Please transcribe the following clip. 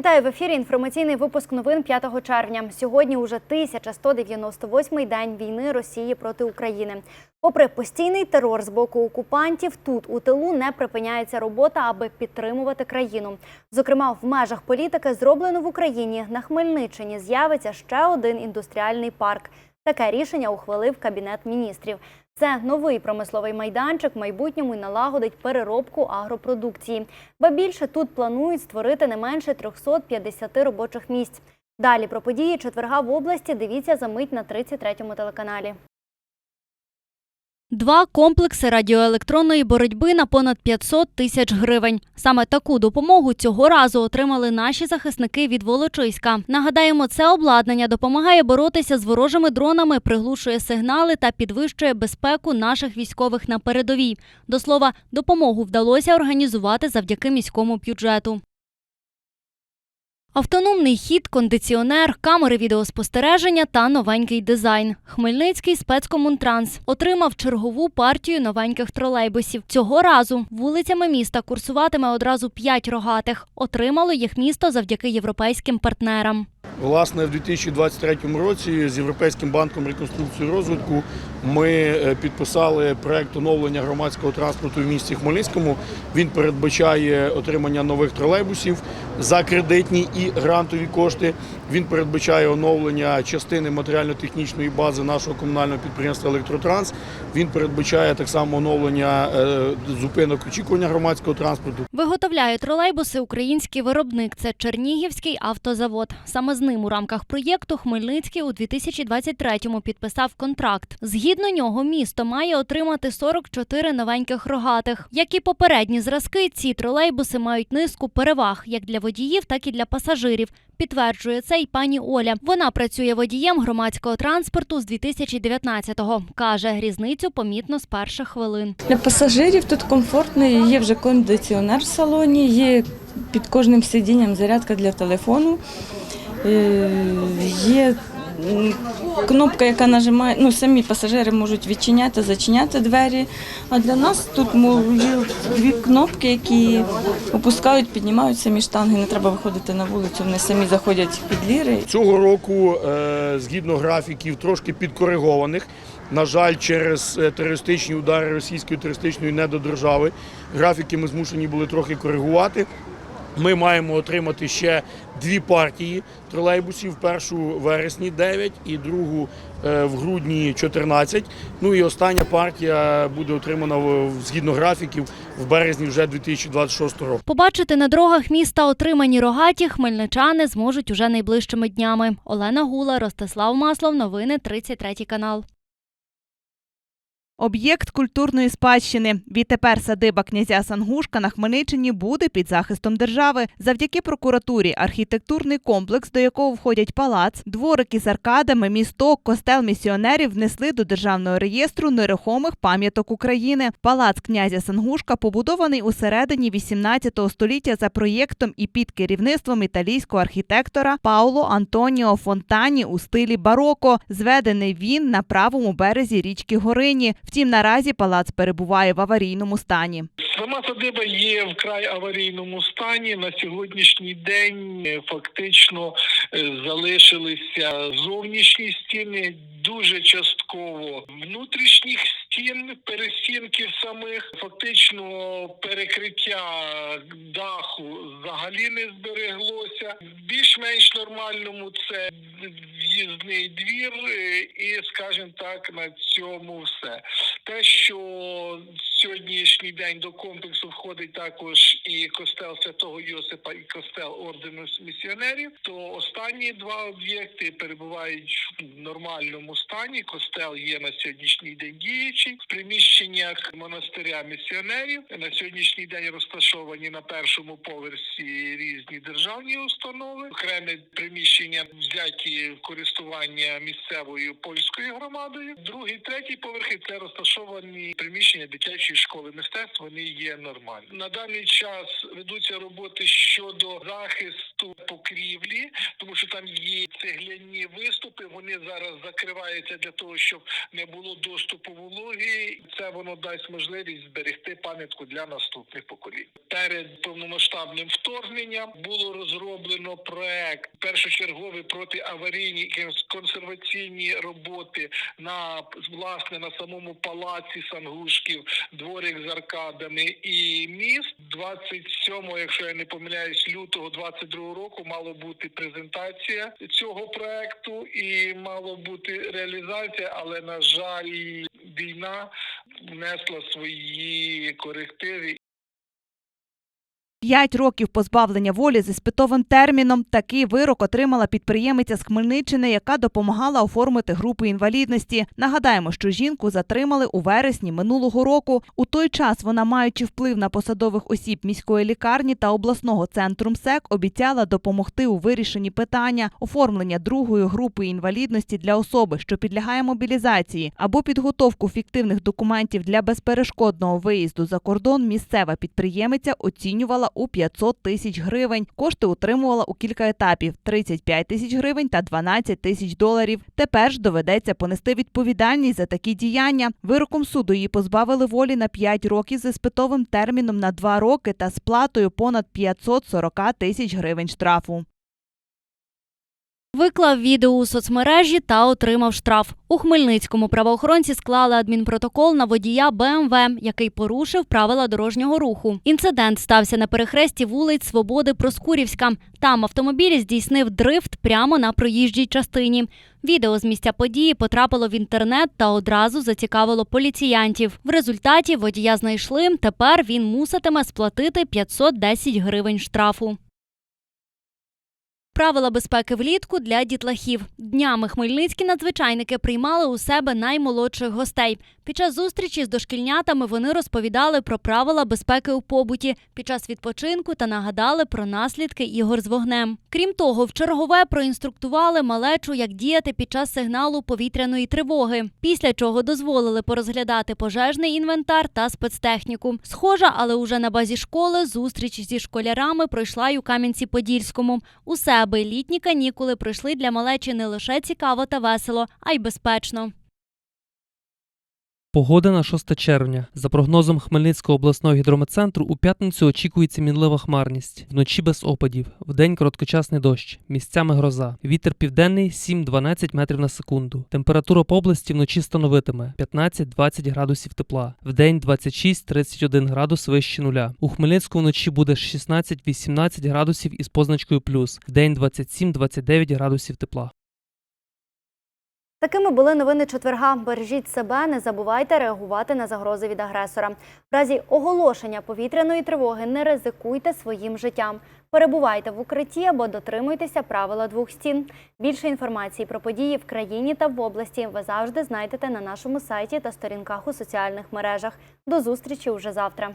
Вітаю в ефірі. Інформаційний випуск новин 5 червня. Сьогодні уже 1198-й день війни Росії проти України. Попри постійний терор з боку окупантів, тут у тилу не припиняється робота, аби підтримувати країну. Зокрема, в межах політики зроблено в Україні на Хмельниччині з'явиться ще один індустріальний парк. Таке рішення ухвалив кабінет міністрів. Це новий промисловий майданчик в майбутньому налагодить переробку агропродукції. Ба більше тут планують створити не менше 350 робочих місць. Далі про події четверга в області дивіться за мить на 33-му телеканалі. Два комплекси радіоелектронної боротьби на понад 500 тисяч гривень. Саме таку допомогу цього разу отримали наші захисники від Волочиська. Нагадаємо, це обладнання допомагає боротися з ворожими дронами, приглушує сигнали та підвищує безпеку наших військових на передовій. До слова, допомогу вдалося організувати завдяки міському бюджету. Автономний хід, кондиціонер, камери відеоспостереження та новенький дизайн. Хмельницький спецкомунтранс отримав чергову партію новеньких тролейбусів. Цього разу вулицями міста курсуватиме одразу п'ять рогатих. Отримало їх місто завдяки європейським партнерам. Власне, в 2023 році з Європейським банком реконструкції розвитку ми е, підписали проект оновлення громадського транспорту в місті Хмельницькому. Він передбачає отримання нових тролейбусів за кредитні і грантові кошти. Він передбачає оновлення частини матеріально-технічної бази нашого комунального підприємства Електротранс. Він передбачає так само оновлення е, зупинок очікування громадського транспорту. Виготовляє тролейбуси український виробник. Це Чернігівський автозавод. Саме з ним у рамках проєкту Хмельницький у 2023-му підписав контракт. Згідно нього, місто має отримати 44 новеньких рогатих. Як і попередні зразки, ці тролейбуси мають низку переваг як для водіїв, так і для пасажирів. Підтверджує це й пані Оля. Вона працює водієм громадського транспорту з 2019-го. Каже, різницю помітно з перших хвилин. Для пасажирів тут комфортно, є вже кондиціонер в салоні, є під кожним сидінням зарядка для телефону, є кнопка, яка нажимає, ну самі пасажири можуть відчиняти, зачиняти двері. А для нас тут є дві кнопки, які опускають, піднімають самі штанги. Не треба виходити на вулицю, вони самі заходять під ліри. Цього року, е, згідно графіків, трошки підкоригованих. На жаль, через е, терористичні удари російської терористичної недодержави графіки ми змушені були трохи коригувати. Ми маємо отримати ще дві партії тролейбусів: першу вересні 9 і другу е, в грудні 14. Ну і остання партія буде отримана згідно графіків в березні вже 2026 року. Побачити на дорогах міста отримані рогаті хмельничани зможуть уже найближчими днями. Олена Гула, Ростислав Маслов. Новини 33 канал. Об'єкт культурної спадщини. Відтепер садиба князя Сангушка на Хмельниччині буде під захистом держави. Завдяки прокуратурі архітектурний комплекс, до якого входять палац, дворики з аркадами, місток, костел місіонерів внесли до державного реєстру нерухомих пам'яток України. Палац князя Сангушка побудований у середині 18 століття за проєктом і під керівництвом італійського архітектора Пауло Антоніо Фонтані у стилі бароко. Зведений він на правому березі річки Горині. Втім, наразі палац перебуває в аварійному стані. Сама садиба є в край аварійному стані. На сьогоднішній день е, фактично е, залишилися зовнішні стіни, дуже частково внутрішніх стін, перестінків самих. Фактично перекриття даху взагалі не збереглося. В більш-менш нормальному це в'їзний двір, е, і, скажімо так, на цьому все. Те, що сьогоднішній день до комплексу входить також і костел Святого Йосипа, і костел ордену місіонерів, то останні два об'єкти перебувають в нормальному стані. Костел є на сьогоднішній день діючий в приміщеннях монастиря місіонерів. На сьогоднішній день розташовані на першому поверсі різні державні установи. Окреме приміщення взяті в користування місцевою польською громадою. Другий, третій поверхи це розташовані приміщення дитячої вищої школи мистецтв вони є нормальні. На даний час ведуться роботи щодо захисту покрівлі, тому що там є цегляні виступи. Вони зараз закриваються для того, щоб не було доступу вологи. Це воно дасть можливість зберегти пам'ятку для наступних поколінь. Перед повномасштабним вторгненням було розроблено проект першочергові протиаварійні і консерваційні роботи на власне на самому палаці Сангушків, дворик з аркадами і міст. 27, якщо я не помиляюсь, лютого 22 року мало бути презентація цього проекту і мало бути реалізація, але на жаль, війна внесла свої корективи П'ять років позбавлення волі з іспитовим терміном. Такий вирок отримала підприємиця з Хмельниччини, яка допомагала оформити групу інвалідності. Нагадаємо, що жінку затримали у вересні минулого року. У той час вона, маючи вплив на посадових осіб міської лікарні та обласного центру МСЕК, обіцяла допомогти у вирішенні питання оформлення другої групи інвалідності для особи, що підлягає мобілізації, або підготовку фіктивних документів для безперешкодного виїзду за кордон. Місцева підприємиця оцінювала у 500 тисяч гривень. Кошти отримувала у кілька етапів: 35 тисяч гривень та 12 тисяч доларів. Тепер ж доведеться понести відповідальність за такі діяння. Вироком суду її позбавили волі на 5 років з іспитовим терміном на 2 роки та сплатою понад 540 тисяч гривень штрафу. Виклав відео у соцмережі та отримав штраф. У Хмельницькому правоохоронці склали адмінпротокол на водія БМВ, який порушив правила дорожнього руху. Інцидент стався на перехресті вулиць Свободи Проскурівська. Там автомобіль здійснив дрифт прямо на проїжджій частині. Відео з місця події потрапило в інтернет та одразу зацікавило поліціянтів. В результаті водія знайшли. Тепер він муситиме сплатити 510 гривень штрафу. Правила безпеки влітку для дітлахів. Днями хмельницькі надзвичайники приймали у себе наймолодших гостей. Під час зустрічі з дошкільнятами вони розповідали про правила безпеки у побуті під час відпочинку та нагадали про наслідки ігор з вогнем. Крім того, в чергове проінструктували малечу, як діяти під час сигналу повітряної тривоги. Після чого дозволили порозглядати пожежний інвентар та спецтехніку. Схожа, але уже на базі школи зустріч зі школярами пройшла й у Кам'янці-Подільському. Усе, аби літні канікули пройшли для малечі не лише цікаво та весело, а й безпечно. Погода на 6 червня. За прогнозом Хмельницького обласного гідрометцентру, у п'ятницю очікується мінлива хмарність. Вночі без опадів. Вдень короткочасний дощ. Місцями гроза. Вітер південний 7-12 метрів на секунду. Температура по області вночі становитиме 15-20 градусів тепла. Вдень 26-31 градус вище нуля. У Хмельницькому вночі буде 16-18 градусів із позначкою плюс. Вдень 27-29 градусів тепла. Такими були новини четверга. Бережіть себе, не забувайте реагувати на загрози від агресора. В разі оголошення повітряної тривоги не ризикуйте своїм життям. Перебувайте в укритті або дотримуйтеся правила двох стін. Більше інформації про події в країні та в області ви завжди знайдете на нашому сайті та сторінках у соціальних мережах. До зустрічі уже завтра.